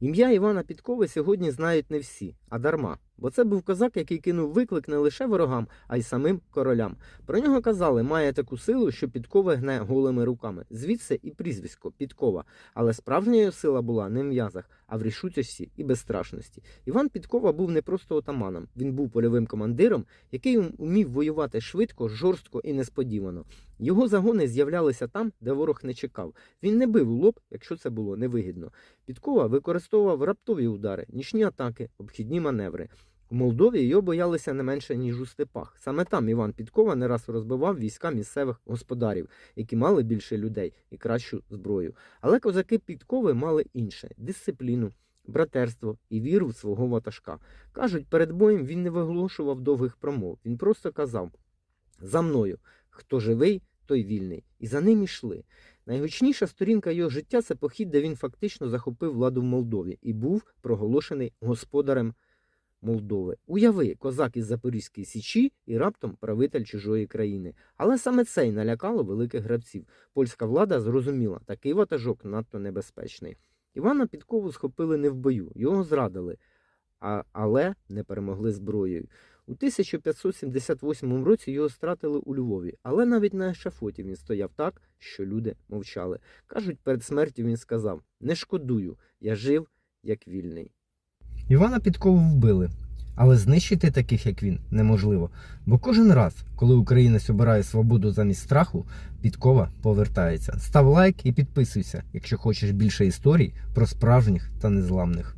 Ім'я Івана Підкови сьогодні знають не всі, а дарма. Бо це був козак, який кинув виклик не лише ворогам, а й самим королям. Про нього казали, має таку силу, що підкова гне голими руками. Звідси і прізвисько Підкова. Але справжня його сила була не в м'язах, а в рішучості і безстрашності. Іван Підкова був не просто отаманом, він був польовим командиром, який умів воювати швидко, жорстко і несподівано. Його загони з'являлися там, де ворог не чекав. Він не бив у лоб, якщо це було невигідно. Підкова використовував раптові удари, нічні атаки, обхідні маневри. У Молдові його боялися не менше, ніж у степах. Саме там Іван Підкова не раз розбивав війська місцевих господарів, які мали більше людей і кращу зброю. Але козаки Підкови мали інше дисципліну, братерство і віру в свого ватажка. Кажуть, перед боєм він не виголошував довгих промов. Він просто казав: За мною, хто живий, той вільний. І за ним ішли. Найгучніша сторінка його життя це похід, де він фактично захопив владу в Молдові і був проголошений господарем Молдови. Уяви, козак із Запорізької січі і раптом правитель чужої країни. Але саме це й налякало великих гравців. Польська влада зрозуміла, такий ватажок надто небезпечний. Івана Підкову схопили не в бою, його зрадили, а, але не перемогли зброєю. У 1578 році його стратили у Львові, але навіть на ешафоті він стояв так, що люди мовчали. Кажуть, перед смертю він сказав: Не шкодую, я жив як вільний. Івана Підкову вбили, але знищити таких, як він, неможливо. Бо кожен раз, коли українець обирає свободу замість страху, Підкова повертається. Став лайк і підписуйся, якщо хочеш більше історій про справжніх та незламних.